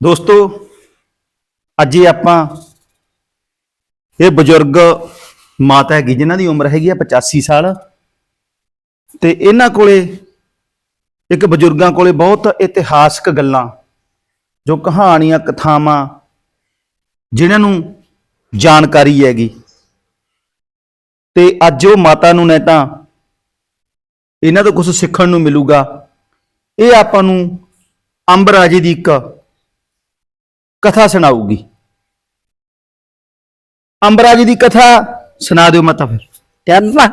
ਦੋਸਤੋ, ਅੱਜ ਇਹ ਆਪਾਂ ਇਹ ਬਜ਼ੁਰਗ ਮਾਤਾ ਹੈਗੀ, ਜਿਨ੍ਹਾਂ ਦੀ ਉਮਰ ਹੈਗੀ ਆ 85 ਸਾਲ, ਤੇ ਇਹਨਾਂ ਕੋਲੇ ਇੱਕ ਬਜ਼ੁਰਗਾਂ ਕੋਲੇ ਬਹੁਤ ਇਤਿਹਾਸਕ ਗੱਲਾਂ, ਜੋ ਕਹਾਣੀਆਂ, ਕਥਾਵਾਂ, ਜਿਨ੍ਹਾਂ ਨੂੰ ਜਾਣਕਾਰੀ ਹੈਗੀ। ਤੇ ਅੱਜ ਉਹ ਮਾਤਾ ਨੂੰ ਨੇ ਤਾਂ ਇਹਨਾਂ ਤੋਂ ਕੁਝ ਸਿੱਖਣ ਨੂੰ ਮਿਲੂਗਾ। ਇਹ ਆਪਾਂ ਨੂੰ ਅੰਬਰਾਜੀ ਦੀ ਇੱਕ ਕਥਾ ਸੁਣਾਊਗੀ। ਅੰਬਰਾਜੀ ਦੀ ਕਥਾ ਸੁਣਾ ਦਿਓ ਮਾਤਾ ਫਿਰ। ਕਹਿੰਦਾ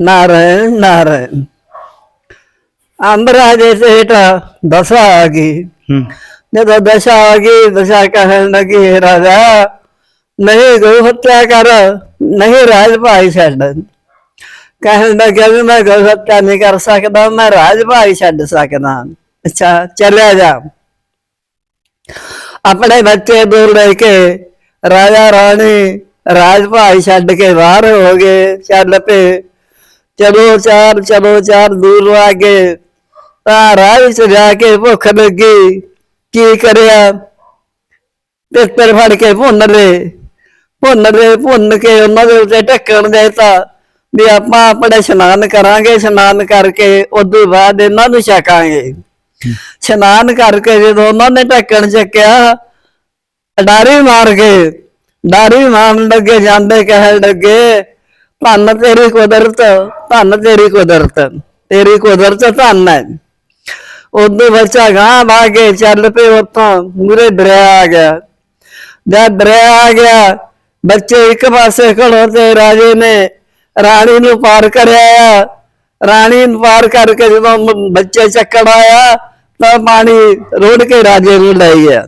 ਨਾਰਾਇਣ ਨਾਰਾਇਣ। ਅੰਬਰਾ ਦੇ ਸੇਠ ਦਸ਼ਾ ਆ ਗਈ। ਹੂੰ। ਜਦੋਂ ਦਸ਼ਾ ਆ ਗਈ ਦਸ਼ਾ ਕਹਿਣ ਲੱਗੀ "ਹੇ ਰਾਜਾ ਨਹੀਂ ਗੋ ਹੱਤਿਆ ਕਰ ਨਹੀਂ ਰਾਜ ਭਾਈ ਛੱਡ। ਕਹਿਣ ਲੱਗਾ ਵੀ ਮੈਂ ਗੋ ਹੱਤਿਆ ਨਹੀਂ ਕਰ ਸਕਦਾ ਮੈਂ ਰਾਜ ਭਾਈ ਛੱਡ ਸਕਦਾ। ਅੱਛਾ ਚਲਿਆ ਜਾ। ਆਪਣੇ ਬੱਚੇ ਦੂਰ ਲੈ ਕੇ ਰਾਜਾ ਰਾਣੀ ਰਾਜ ਭਾਈ ਛੱਡ ਕੇ ਬਾਹਰ ਹੋ ਗਏ, ਚੱਲ ਪਏ। ਚਲੋ ਚਾਰ ਚਲੋ ਚਾਰ ਦੂਰ ਆ ਗਏ। ਤਾਂ ਰਾਹ ਵਿੱਚ ਜਾ ਕੇ ਭੁੱਖ ਲੱਗੀ। ਕੀ ਕਰਿਆ? ਪਿੱਤਰ ਫੜ ਕੇ ਭੁੰਨ ਲਏ। ਭੁੰਨ ਲਏ, ਭੁੰਨ ਕੇ ਉਹਨਾਂ ਦੇ ਉੱਤੇ ਢੱਕਣ ਦੇਤਾ ਵੀ ਆਪਾਂ ਆਪਣੇ ਇਸ਼ਨਾਨ ਕਰਾਂਗੇ, ਇਸ਼ਨਾਨ ਕਰਕੇ ਉਦੋਂ ਬਾਅਦ ਇਹਨਾਂ ਨੂੰ ਛਕਾਂਗੇ। ਇਸ਼ਨਾਨ ਕਰਕੇ ਜਦੋਂ ਉਹਨਾਂ ਨੇ ਢੱਕਣ ਚੱਕਿਆ, ਡਾਰੀ ਮਾਰ ਕੇ ਡਾਰੀ ਮਾਰਨ ਲੱਗੇ, ਜਾਂਦੇ ਕਹਿਣ ਲੱਗੇ, ਧੰਨ ਤੇਰੀ ਕੁਦਰਤ, ਧੰਨ ਤੇਰੀ ਕੁਦਰਤ ਤੇਰੀ ਕੁਦਰਤ ਧੰਨ ਹੈ। ਉਦੋਂ ਬੱਚਾ ਗਾਂ ਆ ਕੇ ਚੱਲ ਪਏ ਉੱਥੋਂ ਮੂਰੇ ਦਰਿਆ ਆ ਗਿਆ। ਜਦ ਦਰਿਆ ਆ ਗਿਆ, ਬੱਚੇ ਇੱਕ ਪਾਸੇ ਖੜੋ ਤੇ ਰਾਜੇ ਨੇ ਰਾਣੀ ਨੂੰ ਪਾਰ ਕਰਿਆ ਰਾਣੀ ਪਾਰ ਕਰਕੇ ਜਦੋਂ ਮ- ਬੱਚੇ ਚੱਕੜ ਆਇਆ, ਤਾਂ ਪਾਣੀ ਰੋੜ ਕੇ ਰਾਜੇ ਨੂੰ ਲੈ ਗਿਆ।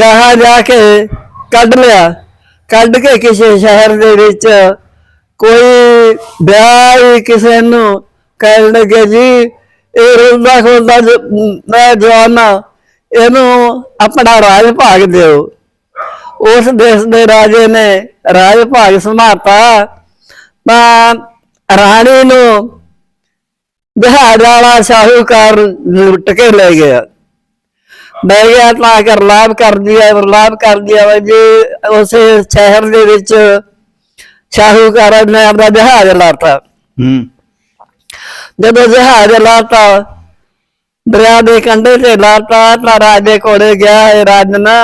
ਗਾਹਾਂ ਜਾ ਕੇ ਕੱਢ ਲਿਆ। ਕੱਢ ਕੇ ਕਿਸੇ ਸ਼ਹਿਰ ਦੇ ਵਿੱਚ ਕੋਈ ਵਿਆਹ ਹੀ ਕਿਸੇ ਨੂੰ ਕਹਿਣ ਲੱਗੇ, ਜੀ, ਇਹ ਰੋਂਦਾ ਖੋਲਦਾ ਮੈਂ ਜਵਾਨਾ, ਇਹਨੂੰ ਆਪਣਾ ਰਾਜ ਭਾਗ ਦਿਓ। ਉਸ ਦੇਸ਼ ਦੇ ਰਾਜੇ ਨੇ ਰਾਜ ਭਾਗ ਸੰਭਾਲਤਾ ਤਾਂ ਰਾਣੀ ਨੂੰ ਜਹਾਜ਼ ਵਾਲਾ ਸ਼ਾਹੂਕਾਰ ਲੁੱਟ ਕੇ ਲੈ ਗਿਆ। ਮੈਂ ਗਿਆ ਤਾਂ ਕਰ ਲਾਭ ਕਰ ਦਿਆ ਲਾਭ ਕਰ ਦਿਆ ਜੀ। ਉਸੇ ਸ਼ਹਿਰ ਦੇ ਵਿੱਚ ਸ਼ਾਹੂਕਾਰ ਨੇ ਆਪਣਾ ਜਹਾਜ਼ ਲਾਤਾ। ਹੂੰ। ਜਦੋਂ ਜਹਾਜ਼ ਲਾਤਾ ਦਰਿਆ ਦੇ ਕੰਢੇ ਤੇ ਲਾਤਾ ਤਾਂ ਰਾਜੇ ਕੋਲੇ ਗਿਆ ਇਹ ਰਾਜਨਾ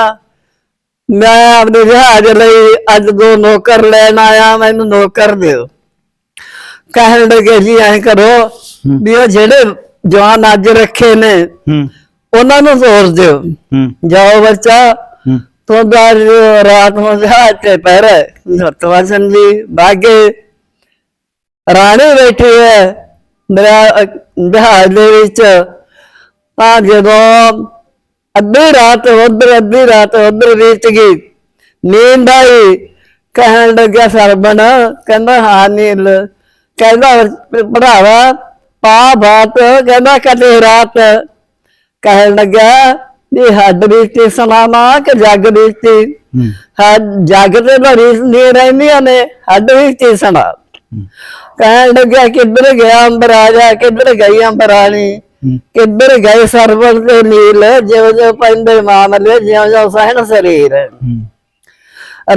ਮੈਂ ਆਪਣੇ ਜਹਾਜ਼ ਲਈ ਅੱਜ ਦੋ ਨੌਕਰ ਲੈਣ ਆਇਆ ਮੈਨੂੰ ਨੌਕਰ ਦਿਓ। ਕਹਿਣ ਲੱਗੇ ਜੀ ਐਂ ਕਰੋ ਵੀ ਉਹ ਜਿਹੜੇ ਜਵਾਨ ਅੱਜ ਰੱਖੇ ਨੇ ਉਹਨਾਂ ਨੂੰ ਤੋਰ ਦਿਓ। ਜਾਓ ਬੱਚਾ। ਤੋਂ ਬਾਅਦ ਰਾਤ ਨੂੰ ਜਹਾਜ਼ ਤੇ ਪਹਿਰੇ ਸਤਵਾਸਨ ਜੀ ਬਾਗੇ। ਰਾਣੀ ਬੈਠੀ ਹੈ ਮੇਰਾ ਜਹਾਜ਼ ਦੇ ਵਿੱਚ। ਤਾਂ ਜਦੋਂ ਅੱਧੀ ਰਾਤ ਉਧਰ ਅੱਧੀ ਰਾਤ ਉਧਰ ਬੀਤ ਗਈ ਨੀਂਦ ਆਈ। ਕਹਿਣ ਲੱਗਿਆ ਸਰਬਣ ਕਹਿੰਦਾ ਹਾਂ ਨੀਲ ਕਹਿੰਦਾ ਭਰਾਵਾ ਪਾ ਬਾਤ ਕਹਿੰਦਾ ਕਦੇ ਰਾਤ ਕਹਿਣ ਲੱਗਿਆ ਵੀ ਹੱਡ ਬੀਤੀ ਸਮਾਨਾ ਕਿ ਜੱਗ ਬੀਤੀ ਹੂੰ। ਹਾਂ ਜੱਗ ਤੇ ਭਰੀ ਨਹੀਂ ਰਹਿੰਦੀਆਂ ਨੇ ਹੱਡ ਬੀਤੀ ਸਣਾ ਕਹਿਣ ਲੱਗਿਆ ਕਿੱਧਰ ਗਿਆ ਅੰਬਰਾਜਾ ਕਿੱਧਰ ਗਈ ਅੰਬਰਾਣੀ ਕਿੱਧਰ ਗਏ ਸਰਵਰ ਤੇ ਨੀਲ? ਜਿਉ ਜਿਉ ਪੈਂਦੇ ਮਾਮਲੇ ਜਿਉ ਜਿਉ ਸਹਿਣ ਸਰੀਰ?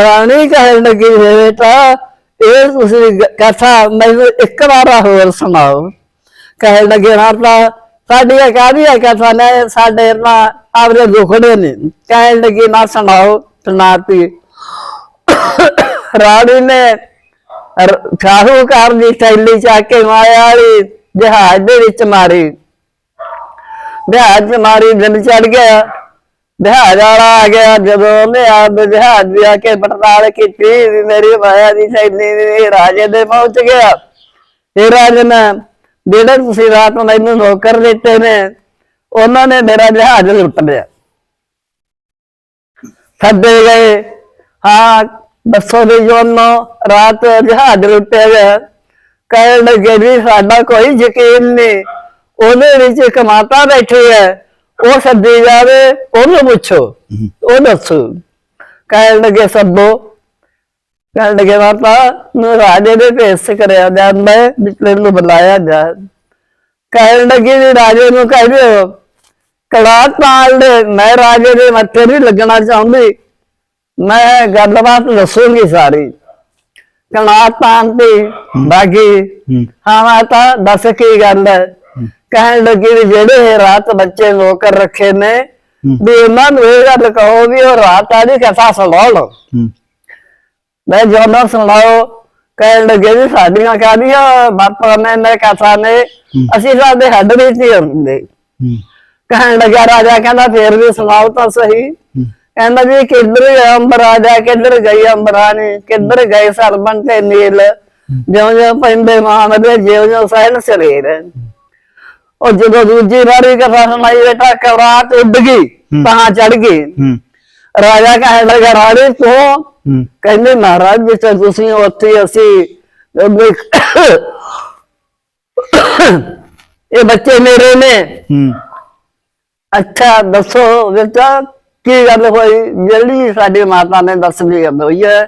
ਰਾਣੀ ਕਹਿਣ ਲੱਗੀ "ਹੈ ਬੇਟਾ ਇਹ ਤੁਸੀਂ ਕਥਾ, ਮੈਨੂੰ ਇੱਕ ਵਾਰ ਹੋਰ ਸੁਣਾਓ। ਕਹਿਣ ਲੱਗੇ ਮਾਤਾ ਸਾਡੀਆਂ ਕਾਹਦੀਆਂ ਕਥਾ ਨੇ? ਸਾਡੇ ਨਾਲ ਆਪਦੇ ਦੁਖੜੇ ਨੇ। ਕਹਿਣ ਲੱਗੀ, ਨਾ ਸੁਣਾਓ, ਸੁਣਾਤੀ। ਰਾਣੀ ਨੇ ਸ਼ਾਹੂਕਾਰ ਦੀ ਥੈਲੀ ਚੱਕ ਕੇ ਮਾਇਆ ਵਾਲੀ ਜਹਾਜ਼ ਦੇ ਵਿੱਚ ਮਾਰੀ। ਜਹਾਜ਼ 'ਚ ਮਾਰੀ, ਦਿਨ ਚੜ ਗਿਆ। ਜਹਾਜ਼ ਵਾਲਾ ਆ ਗਿਆ, ਜਦੋਂ ਉਹਨੇ ਆਪ ਜਹਾਜ਼ ਵੀ ਆ ਕੇ ਪੜਤਾਲ ਕੀਤੀ ਵੀ ਮੇਰੀ ਮਾਇਆ ਦੀ ਥੈਲੀ ਵੀ ਰਾਜੇ ਦੇ ਪਹੁੰਚ ਗਿਆ। ਇਹ ਰਾਜਨ ਜਿਹੜੇ ਤੁਸੀਂ ਰਾਤ ਨੂੰ ਮੈਨੂੰ ਨੌਕਰ ਦਿੱਤੇ ਨੇ, ਉਹਨਾਂ ਨੇ ਮੇਰਾ ਜਹਾਜ਼ ਲੁੱਟ ਲਿਆ। ਸੱਦੇ ਗਏ, ਹਾਂ, ਦੱਸੋ ਵੀ ਜੋਨੋ ਰਾਤ ਜਹਾਜ਼ ਲੁੱਟਿਆ ਗਿਆ। ਕਹਿਣ ਲੱਗੇ ਵੀ ਸਾਡਾ ਕੋਈ ਯਕੀਨ ਨਹੀਂ, ਉਹਦੇ ਵਿੱਚ ਇੱਕ ਮਾਤਾ ਬੈਠੀ ਹੈ। ਉਹ ਸੱਦੀ ਜਾਵੇ ਉਹਨੂੰ ਪੁੱਛੋ ਉਹ ਦੱਸੋ। ਕਹਿਣ ਲੱਗੇ ਸੱਦੋ। ਕਹਿਣ ਲੱਗੇ ਮਾਤਾ ਨੂੰ ਰਾਜੇ ਦੇ ਭੇਸ ਕਰਿਆ ਜਾਂਦਾ ਹੈ ਵੀ ਤੈਨੂੰ ਬੁਲਾਇਆ ਜਾ। ਕਹਿਣ ਲੱਗੇ ਵੀ ਰਾਜੇ ਨੂੰ ਕਹਿ ਦਿਓ ਕੜਾਕ ਪਾਲ ਦੇ ਮੈਂ ਰਾਜੇ ਦੇ ਮੱਥੇ ਨਹੀਂ ਲੱਗਣਾ ਚਾਹੁੰਦੀ। ਮੈਂ ਗੱਲਬਾਤ ਦੱਸੂਗੀ ਸਾਰੀ। ਪਾਣ ਦੀ ਬਾਕੀ ਹੂੰ। ਹਾਂ ਮਾਤਾ ਦੱਸ ਕੀ ਗੱਲ ਹੈ? ਕਹਿਣ ਲੱਗੀ ਵੀ ਜਿਹੜੇ ਇਹ ਰਾਤ ਬੱਚੇ ਨੌਕਰ ਰੱਖੇ ਨੇ ਵੀ ਉਹਨਾਂ ਨੂੰ ਇਹ ਗੱਲ ਕਹੋ ਵੀ ਉਹ ਰਾਤ ਆ ਦੀ ਕਥਾ ਸੁਣਾਉਣ। ਹੂੰ। ਮੈਂ ਜਦੋਂ ਸੁਣਾਓ ਕਹਿਣ ਲੱਗੇ ਵੀ ਸਾਡੀਆਂ ਕਾਹਦੀਆਂ ਬਾਪਾ ਨੇ ਨੇ ਕਥਾ ਨੇ ਅਸੀਂ ਸਾਡੇ ਹੱਡ ਵਿੱਚ ਹੀ ਹੁੰਦੇ। ਕਹਿਣ ਲੱਗਾ ਰਾਜਾ ਕਹਿੰਦਾ ਫੇਰ ਵੀ ਸੁਣਾਓ ਤਾਂ ਸਹੀ। ਕਹਿੰਦਾ ਜੀ ਕਿੱਧਰ ਗਿਆ ਅੰਬਰਾਜਾ ਕਿੱਧਰ ਗਈ ਅੰਬਰਾਣੀ ਕਿੱਧਰ ਗਏ ਸਰਬਨ ਤੇ ਨੀਲ। ਜਿਉਂ ਜਿਉਂ ਪੈਂਦੇ ਮਾਮਲੇ ਜਿਉਂ ਜਿਉਂ ਸਹਿਨ ਸਰੀਰ ਉਹ ਜਦੋਂ ਦੂਜੀ ਵਾਰੀ ਕਥਾ ਸੁਣਾਈ ਬੇਟਾ ਕਵਰਾਤ ਉੱਡ ਗਈ ਤਾਂ ਚੜ ਗਈ। ਹੂੰ। ਰਾਜਾ ਲੱਗਾ ਰਾਣੀ ਤੂੰ? ਕਹਿੰਦੇ ਮਹਾਰਾਜ ਜਿੱਥੇ ਤੁਸੀਂ ਉੱਥੇ ਅਸੀਂ ਇਹ ਬੱਚੇ ਮੇਰੇ ਨੇ। ਅੱਛਾ ਦੱਸੋ ਬੇਟਾ ਕੀ ਗੱਲ ਹੋਈ? ਜਿਹੜੀ ਸਾਡੀ ਮਾਤਾ ਨੇ ਦੱਸਣੀ ਗੱਲ ਹੋਈ ਹੈ।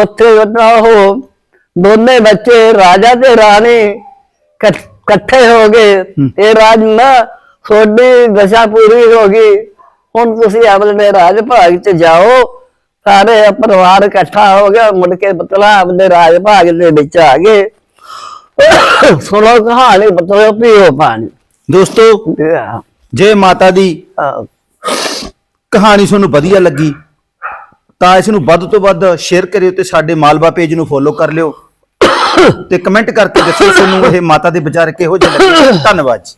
ਉੱਥੇ ਉਹ ਦੋਨੇ ਬੱਚੇ ਰਾਜਾ ਤੇ ਰਾਣੀ ਇਕੱਠ- ਹੋ ਗਏ ਇਹ ਰਾਜ ਨਾ ਤੁਹਾਡੀ ਦਸ਼ਾ ਪੂਰੀ ਹੋ ਗਈ। ਹੁਣ ਤੁਸੀਂ ਆਪਣੇ ਰਾਜ ਭਾਗ ਚ ਜਾਓ। ਸਾਰੇ ਪਰਿਵਾਰ ਇਕੱਠਾ ਹੋ ਗਿਆ ਮੁੜ ਕੇ ਬਤਲਾ ਆਪਣੇ ਰਾਜ ਭਾਗ ਦੇ ਵਿੱਚ ਆ ਗਏ। ਸੁਣੋ ਕਹਾਣੀ ਬਤਲੋ ਪੀਓ ਪਾਣੀ। ਦੋਸਤੋ ਜੇ ਮਾਤਾ ਦੀ ਕਹਾਣੀ ਤੁਹਾਨੂੰ ਵਧੀਆ ਲੱਗੀ ਤਾਂ ਇਸ ਨੂੰ ਵੱਧ ਤੋਂ ਵੱਧ ਸ਼ੇਅਰ ਕਰਿਓ ਤੇ ਸਾਡੇ ਮਾਲਵਾ ਪੇਜ ਨੂੰ ਫੋਲੋ ਕਰ ਲਿਓ। ਤੇ ਕਮੈਂਟ ਕਰਕੇ ਦੱਸੋ ਤੁਹਾਨੂੰ ਇਹ ਮਾਤਾ ਦੇ ਵਿਚਾਰ ਕਿਹੋ ਜਿਹੇ ਲੱਗੇ? ਧੰਨਵਾਦ ਜੀ।